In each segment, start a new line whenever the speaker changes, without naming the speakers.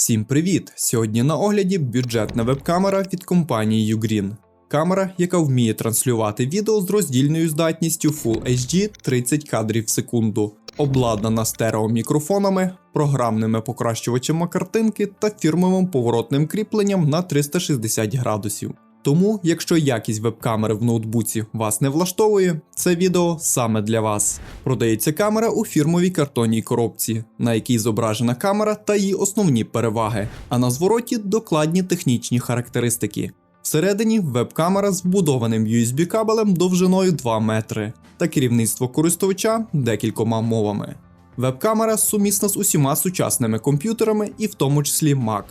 Всім привіт! Сьогодні на огляді бюджетна веб-камера від компанії Ugreen. Камера, яка вміє транслювати відео з роздільною здатністю Full HD 30 кадрів в секунду, обладнана стереомікрофонами, програмними покращувачами картинки та фірмовим поворотним кріпленням на 360 градусів. Тому, якщо якість веб-камери в ноутбуці вас не влаштовує, це відео саме для вас. Продається камера у фірмовій картонній коробці, на якій зображена камера та її основні переваги, а на звороті докладні технічні характеристики. Всередині веб-камера з вбудованим USB кабелем довжиною 2 метри та керівництво користувача декількома мовами. Веб-камера сумісна з усіма сучасними комп'ютерами і в тому числі Mac.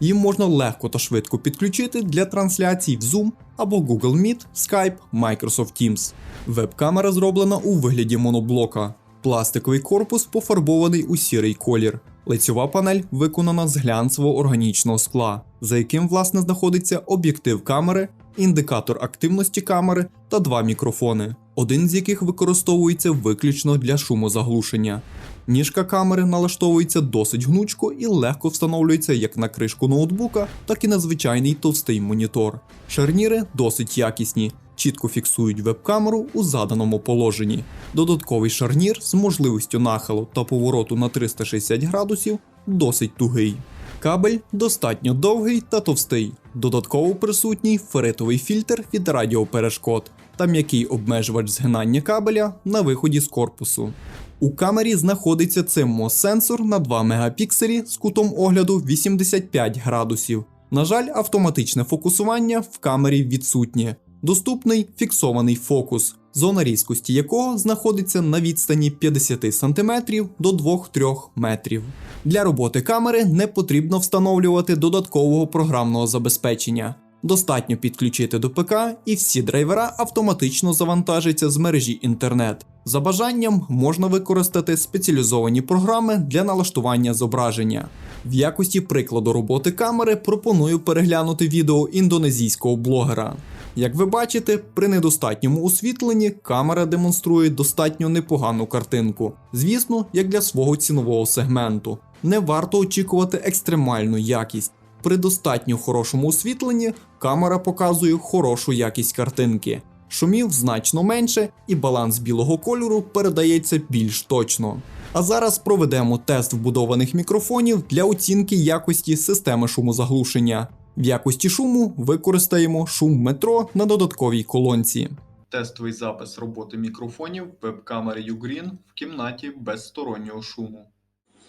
Їм можна легко та швидко підключити для трансляцій в Zoom або Google Meet, Skype, Microsoft Teams. Веб-камера зроблена у вигляді моноблока. Пластиковий корпус пофарбований у сірий колір. Лицьова панель виконана з глянцевого органічного скла, за яким власне знаходиться об'єктив камери, індикатор активності камери та два мікрофони, один з яких використовується виключно для шумозаглушення. Ніжка камери налаштовується досить гнучко і легко встановлюється як на кришку ноутбука, так і на звичайний товстий монітор. Шарніри досить якісні, чітко фіксують веб-камеру у заданому положенні. Додатковий шарнір з можливістю нахилу та повороту на 360 градусів досить тугий. Кабель достатньо довгий та товстий. Додатково присутній феритовий фільтр від радіоперешкод та м'який обмежувач згинання кабеля на виході з корпусу. У камері знаходиться CMOS сенсор на 2 мегапікселі з кутом огляду 85 градусів. На жаль, автоматичне фокусування в камері відсутнє. Доступний фіксований фокус, зона різкості якого знаходиться на відстані 50 см до 2-3 метрів. Для роботи камери не потрібно встановлювати додаткового програмного забезпечення. Достатньо підключити до ПК, і всі драйвера автоматично завантажаться з мережі інтернет. За бажанням можна використати спеціалізовані програми для налаштування зображення. В якості прикладу роботи камери пропоную переглянути відео індонезійського блогера. Як ви бачите, при недостатньому освітленні камера демонструє достатньо непогану картинку. Звісно, як для свого цінового сегменту. Не варто очікувати екстремальну якість. При достатньо хорошому освітленні камера показує хорошу якість картинки. Шумів значно менше, і баланс білого кольору передається більш точно. А зараз проведемо тест вбудованих мікрофонів для оцінки якості системи шумозаглушення. В якості шуму використаємо шум метро на додатковій колонці. Тестовий запис роботи мікрофонів веб-камери Ugreen в кімнаті без стороннього шуму.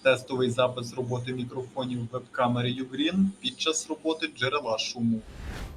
Тестовий запис роботи мікрофонів веб-камери Ugreen під час роботи джерела шуму.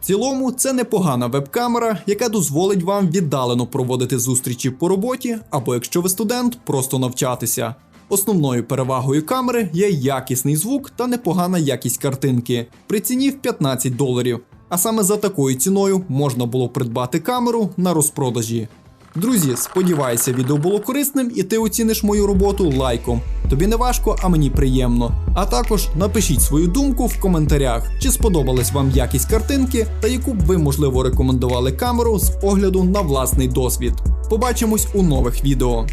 Цілому, це непогана веб-камера, яка дозволить вам віддалено проводити зустрічі по роботі, або якщо ви студент, просто навчатися. Основною перевагою камери є якісний звук та непогана якість картинки при ціні в 15 доларів. А саме за такою ціною можна було придбати камеру на розпродажі. Друзі, сподіваюся, відео було корисним і ти оціниш мою роботу лайком. Тобі не важко, а мені приємно. А також напишіть свою думку в коментарях, чи сподобалась вам якість картинки та яку б ви, можливо, рекомендували камеру з огляду на власний досвід. Побачимось у нових відео.